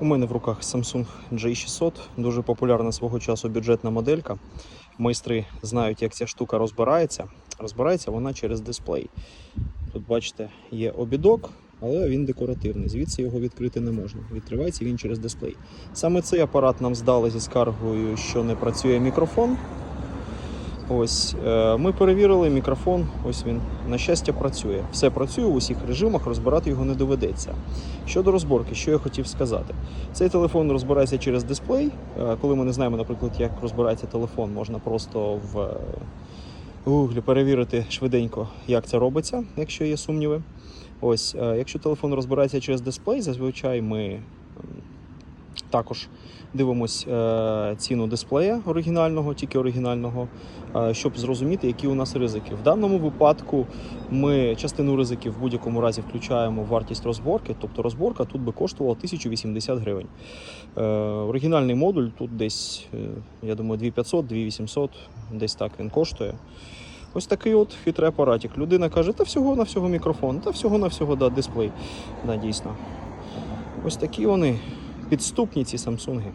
У мене в руках Samsung J600, дуже популярна свого часу бюджетна моделька. Майстри знають, як ця штука розбирається. Розбирається вона через дисплей. Тут, бачите, є обідок, але він декоративний, звідси його відкрити не можна. Відкривається він через дисплей. Саме цей апарат нам здали зі скаргою, що не працює мікрофон. Ось е, ми перевірили мікрофон. Ось він на щастя працює. Все працює в усіх режимах, розбирати його не доведеться. Щодо розборки, що я хотів сказати, цей телефон розбирається через дисплей. Е, Коли ми не знаємо, наприклад, як розбирається телефон, можна просто в е, Google перевірити швиденько, як це робиться, якщо є сумніви. Ось, якщо телефон розбирається через дисплей, зазвичай ми також дивимось е, ціну дисплея оригінального, тільки оригінального, е, щоб зрозуміти, які у нас ризики. В даному випадку ми частину ризиків в будь-якому разі включаємо в вартість розборки, тобто розборка тут би коштувала 1080 гривень. Е, оригінальний модуль тут десь, я думаю, 2500, 2800, десь так він коштує. Ось такий от хитрий апаратик. Людина каже, та всього на всього мікрофон, та всього на всього да, дисплей. Да, дійсно. Ось такі вони підступні ці Самсунги.